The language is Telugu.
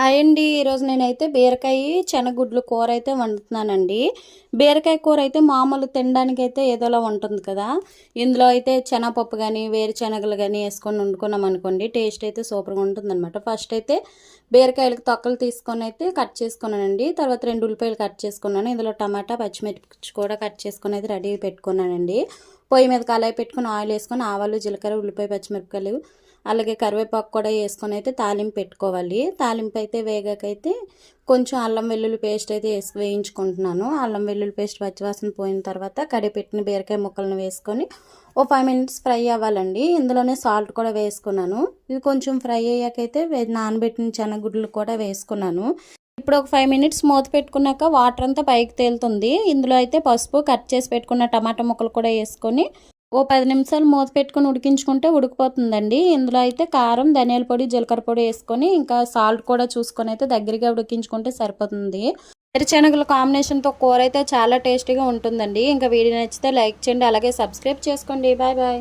హాయ్ అండి ఈరోజు నేనైతే బీరకాయ శనగుడ్లు కూర అయితే వండుతున్నానండి. బీరకాయ కూర అయితే మామూలు తినడానికి అయితే ఏదోలా ఉంటుంది కదా. ఇందులో అయితే శనగపప్పు కానీ వేరుశనగలు కానీ వేసుకొని వండుకున్నాం అనుకోండి టేస్ట్ అయితే సూపర్గా ఉంటుందనమాట ఫస్ట్ అయితే బీరకాయలకు తొక్కలు తీసుకొని అయితే కట్ చేసుకున్నానండి. తర్వాత రెండు ఉల్లిపాయలు కట్ చేసుకున్నాను. ఇందులో టమాటా పచ్చిమిర్చి కూడా కట్ చేసుకొని అయితే రెడీ పెట్టుకున్నానండి. పొయ్యి మీద కళాయి పెట్టుకుని ఆయిల్ వేసుకొని ఆవాలు జీలకర్ర ఉల్లిపాయ పచ్చిమిరపకాయలు అలాగే కరివేపాకు కూడా వేసుకొని అయితే తాలింపు పెట్టుకోవాలి. తాలింపు అయితే వేగాకైతే కొంచెం అల్లం వెల్లుల్లి పేస్ట్ అయితే వేసి వేయించుకుంటున్నాను. అల్లం వెల్లుల్లి పేస్ట్ పచ్చివాసన పోయిన తర్వాత కడిపెట్టిన బీరకాయ ముక్కలను వేసుకొని ఓ ఫైవ్ మినిట్స్ ఫ్రై అవ్వాలండి. ఇందులోనే సాల్ట్ కూడా వేసుకున్నాను. ఇది కొంచెం ఫ్రై అయ్యాకైతే నానబెట్టిన గుడ్లు కూడా వేసుకున్నాను. ఇప్పుడు ఒక ఫైవ్ మినిట్స్ మూత పెట్టుకున్నాక వాటర్ అంతా పైకి తేలుతుంది. ఇందులో అయితే పసుపు కట్ చేసి పెట్టుకున్న టమాటా ముక్కలు కూడా వేసుకొని ఓ పది నిమిషాలు మూత పెట్టుకుని ఉడికించుకుంటే ఉడికిపోతుందండి. ఇందులో అయితే కారం ధనియాల పొడి జీలకర్ర పొడి వేసుకొని ఇంకా సాల్ట్ కూడా చూసుకొని అయితే దగ్గరగా ఉడికించుకుంటే సరిపోతుంది. వేరుశనగల కాంబినేషన్తో కూర అయితే చాలా టేస్టీగా ఉంటుందండి. ఇంకా వీడియో నచ్చితే లైక్ చేయండి అలాగే సబ్స్క్రైబ్ చేసుకోండి. Bye bye